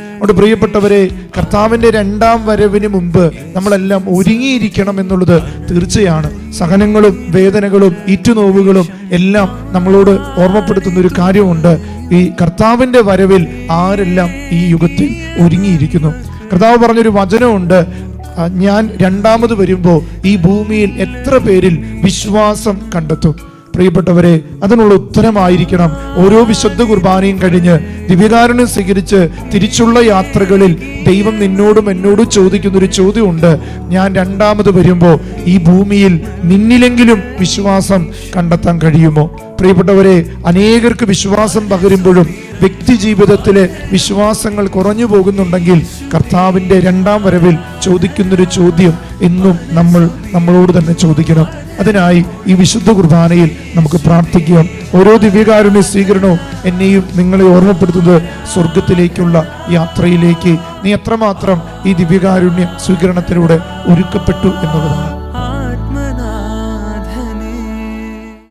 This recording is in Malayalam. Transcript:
അതുകൊണ്ട് പ്രിയപ്പെട്ടവരെ കർത്താവിന്റെ രണ്ടാം വരവിന് മുമ്പ് നമ്മളെല്ലാം ഒരുങ്ങിയിരിക്കണം എന്നുള്ളത് തീർച്ചയാണ്. സഹനങ്ങളും വേദനകളും ഈറ്റുനോവുകളും എല്ലാം നമ്മളോട് ഓർമ്മപ്പെടുത്തുന്ന ഒരു കാര്യമുണ്ട്. ഈ കർത്താവിന്റെ വരവിൽ ആരെല്ലാം ഈ യുഗത്തിൽ ഒരുങ്ങിയിരിക്കുന്നു? കർത്താവ് പറഞ്ഞൊരു വചനമുണ്ട്. ഞാൻ രണ്ടാമത് വരുമ്പോൾ ഈ ഭൂമിയിൽ എത്ര പേരിൽ വിശ്വാസം കണ്ടെത്തും? പ്രിയപ്പെട്ടവരെ അതിനുള്ള ഉത്തരമായിരിക്കണം. ഓരോ വിശുദ്ധ കുർബാനയും കഴിഞ്ഞ് ദിവ്യകാരുണ്യം സ്വീകരിച്ച് തിരിച്ചുള്ള യാത്രകളിൽ ദൈവം നിന്നോടും എന്നോടും ചോദിക്കുന്ന ഒരു ചോദ്യമുണ്ട്. ഞാൻ രണ്ടാമത് വരുമ്പോൾ ഈ ഭൂമിയിൽ നിന്നിലെങ്കിലും വിശ്വാസം കണ്ടെത്താൻ കഴിയുമോ? പ്രിയപ്പെട്ടവരെ അനേകർക്ക് വിശ്വാസം പകരുമ്പോഴും വ്യക്തി ജീവിതത്തിലെ വിശ്വാസങ്ങൾ കുറഞ്ഞു പോകുന്നുണ്ടെങ്കിൽ കർത്താവിന്റെ രണ്ടാം വരവിൽ ചോദിക്കുന്നൊരു ചോദ്യം എന്നും നമ്മൾ നമ്മളോട് തന്നെ ചോദിക്കണം. അതിനായി ഈ വിശുദ്ധ കുർബാനയിൽ നമുക്ക് പ്രാർത്ഥിക്കാം. ഓരോ ദിവ്യകാരുണ്യ സ്വീകരണവും എന്നെയും നിങ്ങളെ ഓർമ്മപ്പെടുത്തുന്നത് സ്വർഗത്തിലേക്കുള്ള യാത്രയിലേക്ക് നീ എത്രമാത്രം ഈ ദിവ്യകാരുണ്യ സ്വീകരണത്തിലൂടെ ഒരുക്കപ്പെട്ടു എന്നുള്ളതാണ്